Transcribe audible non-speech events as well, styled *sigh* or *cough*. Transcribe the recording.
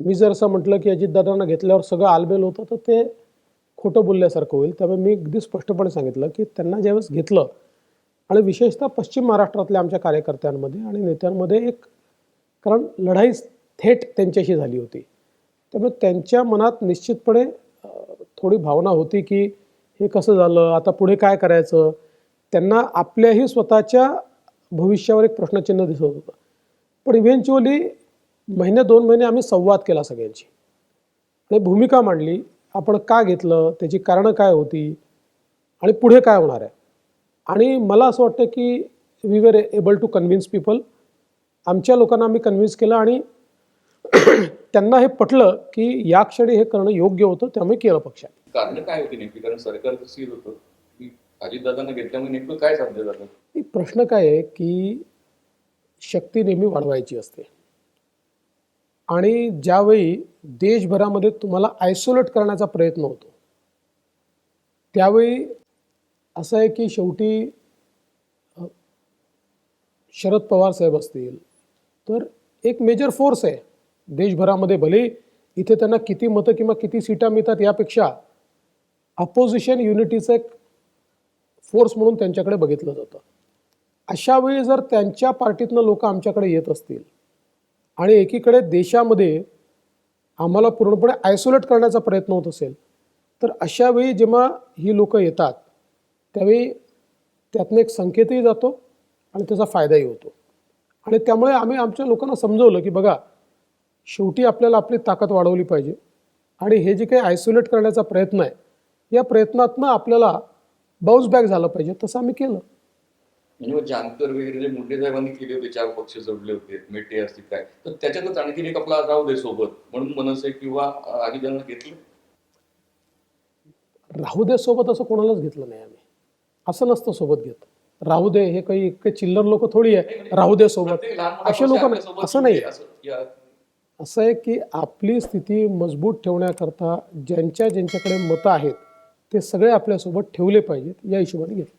मी जर असं म्हटलं की अजितदादांना घेतल्यावर सगळं आलबेल होतं तर ते खोटं बोलल्यासारखं होईल. त्यामुळे मी अगदी स्पष्टपणे सांगितलं की त्यांना ज्यावेळेस घेतलं आणि विशेषतः पश्चिम महाराष्ट्रातल्या आमच्या कार्यकर्त्यांमध्ये आणि नेत्यांमध्ये एक कारण लढाई थेट त्यांच्याशी झाली होती. त्यामुळे त्यांच्या मनात निश्चितपणे थोडी भावना होती की हे कसं झालं आता पुढे काय करायचं? त्यांना आपल्याही स्वतःच्या भविष्यावर एक प्रश्नचिन्ह दिसत होतं. पण इव्हेंच्युअली महिने दोन महिने आम्ही संवाद केला सगळ्यांची आणि भूमिका मांडली आपण का घेतलं त्याची कारणं काय होती आणि पुढे काय होणार आहे? आणि मला असं वाटतं की we were able to convince people आमच्या लोकांना आम्ही कन्व्हिन्स केलं आणि *clears throat* त्यांना हे पटलं की या क्षणी हे करणं योग्य होतं त्यामुळे केलं पक्षाने कारण काय होती नेमकी? कारण सरकार स्थिर होतं? की अजितदादांना घेतल्यामुळे नेमकं काय साध्य झालं? प्रश्न काय आहे की शक्ती नेहमी वाढवायची असते. आणि ज्यावेळी देशभरामध्ये तुम्हाला आयसोलेट करण्याचा प्रयत्न होतो त्यावेळी असं आहे की शेवटी शरद पवार साहेब असतील तर एक मेजर फोर्स आहे देशभरामध्ये. भले इथे त्यांना किती मतं किंवा किती सीटा मिळतात यापेक्षा अपोजिशन युनिटीचं एक फोर्स म्हणून त्यांच्याकडे बघितलं जातं. अशा वेळी जर त्यांच्या पार्टीतनं लोक आमच्याकडे येत असतील आणि एकीकडे देशामध्ये आम्हाला पूर्णपणे आयसोलेट करण्याचा प्रयत्न होत असेल तर अशा वेळी जेव्हा ही लोकं येतात त्यावेळी त्यातनं एक संकेतही जातो आणि त्याचा फायदाही होतो. आणि त्यामुळे आम्ही आमच्या लोकांना समजवलं की बघा शेवटी आपल्याला आपली ताकद वाढवली पाहिजे. आणि हे जे काही आयसोलेट करण्याचा प्रयत्न आहे या प्रयत्नातनं आपल्याला बाउन्स बॅक झालं पाहिजे तसं आम्ही केलं. म्हणजे जानकर वगैरे जे मुंडे साहेबांनी केले होते चार पक्ष जोडले होते मेटे असतील काय. तर त्याच्यातच आणखी एक आपला राहू दे सोबत म्हणून मनसे किंवा अजितदादांना घेतलं. राहू दे सोबत असं कोणालाच घेतलं नाही आम्ही. असं नसतं सोबत घेत. राहू दे हे काही काही चिल्लर लोक थोडी आहे. राहू दे सोबत. असे लोक असं नाही. असं आहे की आपली स्थिती मजबूत ठेवण्याकरता ज्यांच्या ज्यांच्याकडे मतं आहेत ते सगळे आपल्यासोबत ठेवले पाहिजेत या हिशोबाने घेतलं.